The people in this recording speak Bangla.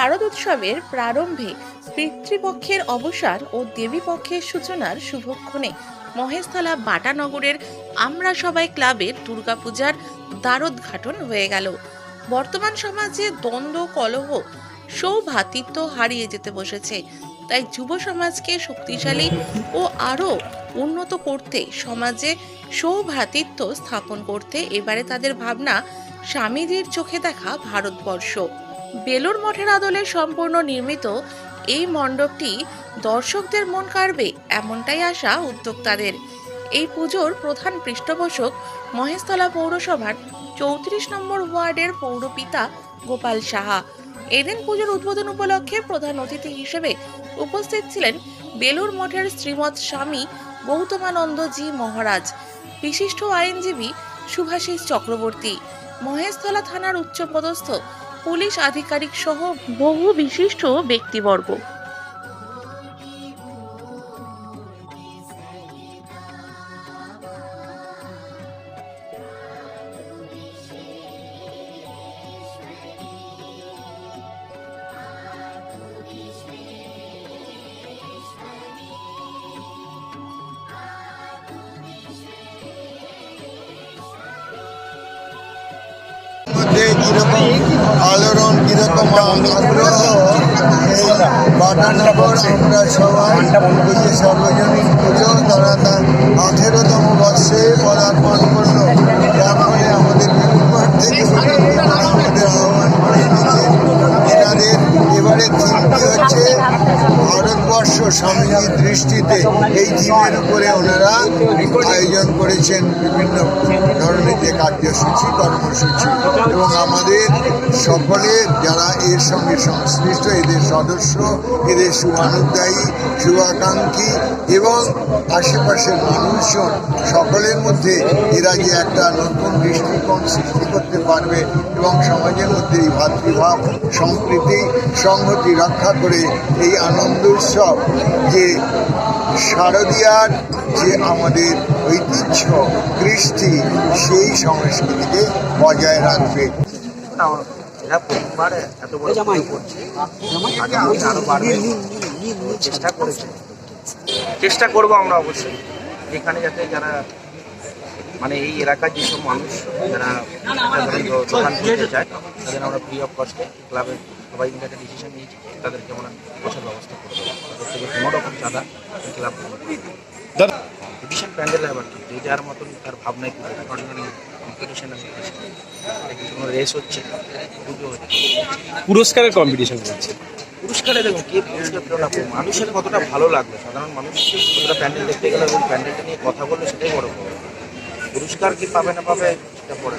শারদ উৎসবের প্রারম্ভে পিতৃপক্ষের অবসান ও দেবীপক্ষের সূচনার শুভক্ষণে মহেশতলা বাটানগরের আমরা সবাই ক্লাবের দুর্গাপূজার দ্বারোদ্ঘাটন হয়ে গেল। বর্তমান সমাজে দ্বন্দ্ব, কলহ সৌভ্রাতৃত্ব হারিয়ে যেতে বসেছে। তাই যুব সমাজকে শক্তিশালী ও আরও উন্নত করতে, সমাজে সৌভ্রাতৃত্ব স্থাপন করতে এবারে তাদের ভাবনা স্বামীজির চোখে দেখা ভারতবর্ষ। বেলুর মঠের আদলে সম্পূর্ণ নির্মিত এই মণ্ডপটি দর্শকদের মন কাড়বে এমনটাই আশা উদ্যোক্তাদের। এই পুজোর প্রধান পৃষ্ঠপোষক মহেশতলা পৌরসভার চৌত্রিশ নম্বর ওয়ার্ডের পৌরপিতা গোপাল সাহা। এদিন পুজোর উদ্বোধন উপলক্ষে প্রধান অতিথি হিসেবে উপস্থিত ছিলেন বেলুর মঠের শ্রীমৎ স্বামী গৌতমানন্দ জি মহারাজ, বিশিষ্ট আইনজীবী সুভাষিস চক্রবর্তী। মহেশতলা থানার উচ্চপদস্থ পুলিশ আধিকারিক সহ বহু বিশিষ্ট ব্যক্তিবর্গ। কীরকম আগ্রহ এই বাটানগর আমরা সবাই যে সর্বজনীন পুজো তারা তার আঠেরোতম বর্ষে পদার্পণ স্বামীজির দৃষ্টিতে এই থিমের উপরে ওনারা আয়োজন করেছেন বিভিন্ন ধরনের যে কার্যসূচি, কর্মসূচি। এবং আমাদের সকলের যারা এর সঙ্গে সংশ্লিষ্ট, এদের সদস্য, এদের শুভানুদ্দায়ী শুভাকাঙ্ক্ষী এবং আশেপাশের মানুষজন, সকলের মধ্যে এরা যে একটা নতুন দৃষ্টিকোণ সৃষ্টি করতে পারবে এবং সমাজের মধ্যে এই ভাতৃভাব সম্প্রীতি সংহতি রক্ষা করে এই আনন্দ উৎসব যে শারদীয়ার যে আমাদের ঐতিহ্য কৃষ্টি সেই সংস্কৃতিকে বজায় রাখবে। না এরা প্রথমবার এত বড় করছে আগামী আরও বাড়বে। চেষ্টা করেছে। চেষ্টা করব আমরা অবশ্যই। এখানে যাতে যারা মানে এই এলাকার যেসব মানুষ যারা দোকান খুলতে চায় তাদের আমরা ফ্রি অফ কস্টে ক্লাবের সবাই মিলে একটা ডিসিশন নিয়েছি তাদেরকে আমরা বসার ব্যবস্থা করব। তাদের থেকে কোনো রকম চাঁদা ক্লাব ডিসিশন প্যান্ডেল আবার কি? যে যার মতন তার ভাবনায় পুজো অর্ডিনারি কম্পিটিশন কোনো রেস হচ্ছে? পুজো হচ্ছে। পুরস্কারের কম্পিটিশন চলছে পুরস্কারে দেখুন কে পুরস্কার পেল না মানুষের কতটা ভালো লাগল? সাধারণ মানুষ কতটা প্যান্ডেল দেখতে গেলে ওই প্যান্ডেলটা নিয়ে কথা বললে সেটাই বড় পুরস্কার কি পাবে না পাবে সেটা পরে।